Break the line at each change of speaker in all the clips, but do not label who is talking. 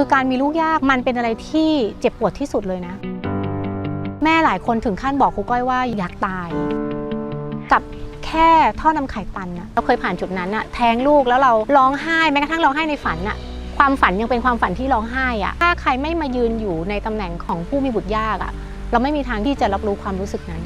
คือการมีลูกยากมันเป็นอะไรที่เจ็บปวดที่สุดเลยนะ แม่หลายคนถึงขั้นบอกครูก้อยว่าอยากตาย กับแค่ท่อนำไข่ตันนะเราเคยผ่านจุดนั้นอะแท้งลูกแล้วเราร้องไห้แม้กระทั่งร้องไห้ในฝันอะความฝันยังเป็นความฝันที่ร้องไห้อะถ้าใครไม่มายืนอยู่ในตำแหน่งของผู้มีบุตรยากอะเราไม่มีทางที่จะรับรู้ความรู้สึกนั้น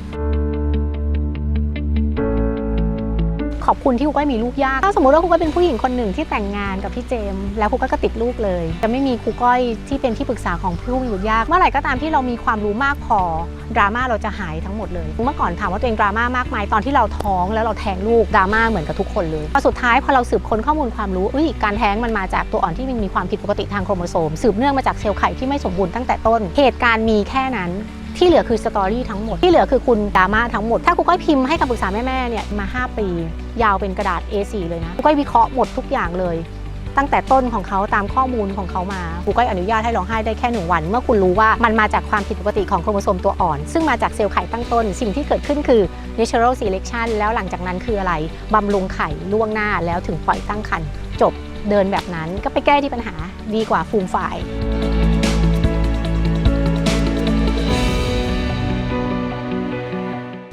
อบคุณที่ครูก้อยมีลูกยาก ถ้าสมมติว่าครูก้อยเป็นผู้หญิงคนหนึ่งที่แต่งงานกับพี่เจม แล้วครูก้อยก็ติดลูกเลย จะไม่มีครูก้อยที่เป็นที่ปรึกษาของผู้มีบุตรยาก เมื่อไหร่ก็ตามที่เรามีความรู้มากพอดราม่าเราจะหายทั้งหมดเลย เมื่อก่อนถามว่าตัวเองดราม่ามากไหมตอนที่เราท้องแล้วเราแท้งลูกดราม่าเหมือนกับทุกคนเลยพอสุดท้ายพอเราสืบค้นข้อมูลความรู้อุ้ยการแท้งมันมาจากตัวอ่อนที่มันมีความผิดปกติทางโครโมโซม สืบเนื่องมาจากเซลล์ไข่ที่ไม่สมบูรณ์ตั้งแต่ต้น เหตุการณ์มีแค่นั้น ที่เหลือคือสตอรี่ทั้งหมด ที่เหลือคือคุณดราม่าทั้งหมด ถ้าครูก้อยพิมพ์ให้คำปรึกษาแม่ๆเนี่ยมา 5 ปี ยาวเป็นกระดาษ A4 เลยนะครูก้อยวิเคราะห์หมดทุกอย่างเลย ตั้งแต่ต้นของเขาตามข้อมูลของเขามาครูก้อยอนุญาตให้ร้องไห้ได้แค่หนึ่งวัน เมื่อคุณรู้ว่ามันมาจากความผิดปกติของโครโมโซมตัวอ่อน ซึ่งมาจากเซลล์ไข่ตั้งต้น สิ่งที่เกิดขึ้นคือ natural selection แล้วหลังจากนั้นคืออะไรบำรุงไข่ล่วงหน้าแล้วถึงปล่อยตั้งครรภ์จบเดินแบบนั้นก็ไปแก้ที่ปัญหาดีกว่าฟูมฝ่าย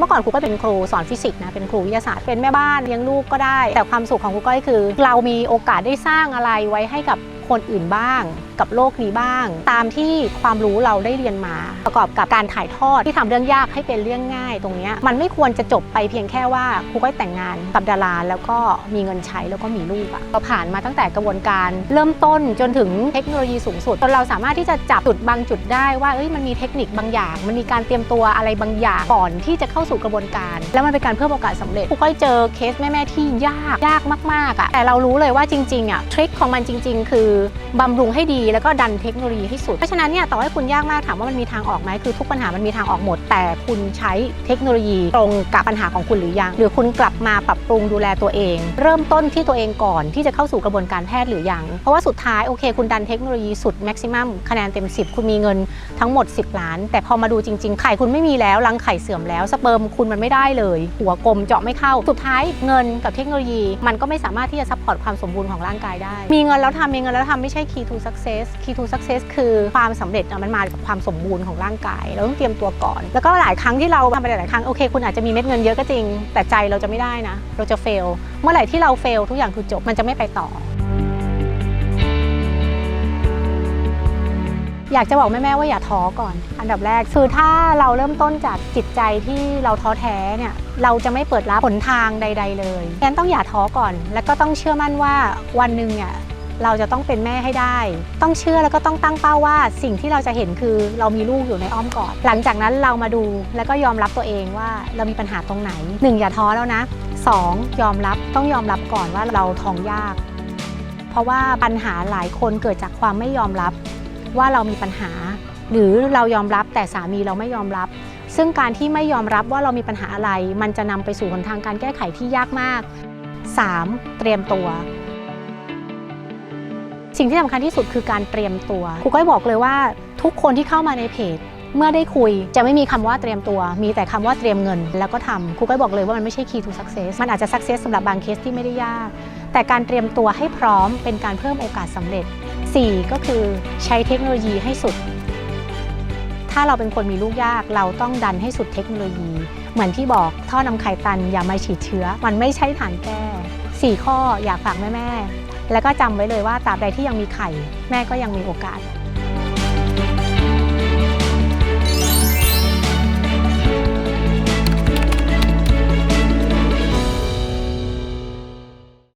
มื่อก่อนครูก็เป็นครูสอนฟิสิกส์นะเป็นครูวิทยาศาสตร์เป็นแม่บ้านเลี้ยงลูกก็ได้ แต่ความสุขของครูก้อยคือ เรามีโอกาสได้สร้างอะไรไว้ให้กับ คนอื่นบ้าง กับโลกนี้บ้าง ตามที่ความรู้เราได้เรียนมา ประกอบกับการถ่ายทอดที่ทำเรื่องยากให้เป็นเรื่องง่ายตรงนี้มันไม่ควรจะจบไปเพียงแค่ว่าครูก้อยแต่งงานกับดาราแล้วก็มีเงินใช้แล้วก็มีลูกอะเราผ่านมาตั้งแต่กระบวนการเริ่มต้นจนถึงเทคโนโลยีสูงสุดจนเราสามารถที่จะจับจุดบางจุดได้ว่าเอ้ยมันมีเทคนิคบางอย่าง มันมีการเตรียมตัวอะไรบางอย่างก่อนที่จะเข้าสู่กระบวนการ แล้วมันเป็นการเพิ่มโอกาสสำเร็จครูก้อยเจอเคสแม่ๆที่ยากยากมากๆอะแต่เรารู้เลยว่าจริงๆอะทริคของมันจริง ๆ คืออบำรุงให้ดีแล้วก็ดันเทคโนโลยีให้สุด เพราะฉะนั้นเนี่ยต่อให้คุณยากมากถามว่ามันมีทางออกไหมคือทุกปัญหามันมีทางออกหมด แต่คุณใช้เทคโนโลยีตรงกับปัญหาของคุณหรือยัง หรือคุณกลับมาปรับปรุงดูแลตัวเอง เริ่มต้นที่ตัวเองก่อนที่จะเข้าสู่กระบวนการแพทย์หรือยัง เพราะว่าสุดท้ายโอเค คุณดันเทคโนโลยีสุดแม็กซิมัมคะแนนเต็ม 10 คุณมีเงินทั้งหมด 10 ล้าน แต่พอมาดูจริง ๆ ไข่คุณไม่มีแล้วรังไข่เสื่อมแล้วสเปิร์มคุณมันไม่ได้เลย หัวกลมเจาะไม่เข้าสุดท้ายเงินกับเทคโนโลยี มันก็ไม่สามารถที่จะซัพพอร์ตความสมบูรณ์ของร่างกายได้ มีเงินแล้วทำมีเงินแล้วทำไม่ใช่ key to success key to success คือความสำเร็จมันมากับความสมบูรณ์ของร่างกาย เราต้องเตรียมตัวก่อน แล้วก็หลายครั้งที่เราทำไปหลายๆครั้งโอเค คุณอาจจะมีเม็ดเงินเยอะก็จริง แต่ใจเราจะไม่ได้นะ เราจะเฟล เมื่อไหร่ที่เราเฟลทุกอย่างคือจบมันจะไม่ไปต่อ อยากจะบอกแม่ๆว่าอย่าท้อก่อน อันดับแรกคือถ้าเราเริ่มต้นจากจิตใจที่เราท้อแท้เนี่ยเราจะไม่เปิดรับหนทางใด ๆ เลยงั้นต้องอย่าท้อก่อน แล้วก็ต้องเชื่อมั่นว่าวันหนึ่งเนี่ย เราจะต้องเป็นแม่ให้ได้ ต้องเชื่อแล้วก็ต้องตั้งเป้าว่าสิ่งที่เราจะเห็นคือเรามีลูกอยู่ในอ้อมกอด หลังจากนั้นเรามาดูแล้วก็ยอมรับตัวเองว่าเรามีปัญหาตรงไหนหนึ่งอย่าท้อแล้วนะสองยอมรับต้องยอมรับก่อนว่าเราท้องยาก เพราะว่าปัญหาหลายคนเกิดจากความไม่ยอมรับว่าเรามีปัญหา หรือเรายอมรับแต่สามีเราไม่ยอมรับ ซึ่งการที่ไม่ยอมรับว่าเรามีปัญหาอะไร มันจะนำไปสู่หนทางการแก้ไขที่ยากมาก 3. เตรียมตัว สิ่งที่สำคัญที่สุดคือการเตรียมตัวครูก้อยบอกเลยว่าทุกคนที่เข้ามาในเพจเมื่อได้คุยจะไม่มีคำว่าเตรียมตัว มีแต่คำว่าเตรียมเงิน แล้วก็ทำครูก้อยบอกเลยว่ามันไม่ใช่ key to success มันอาจจะ success สำหรับบางเคสที่ไม่ได้ยาก แต่การเตรียมตัวให้พร้อมเป็นการเพิ่มโอกาสสำเร็จ 4 ก็คือใช้เทคโนโลยีให้สุด ถ้าเราเป็นคนมีลูกยาก เราต้องดันให้สุดเทคโนโลยี เหมือนที่บอกท่อนำไข่ตันอย่ามาฉีดเชื้อ มันไม่ใช่ฐานแก้ 4 ข้ออยากฝากแม่ๆ แล้วก็จำไว้เลยว่าตราบใดที่ยังมีไข่แม่ก็ยังมีโอกาส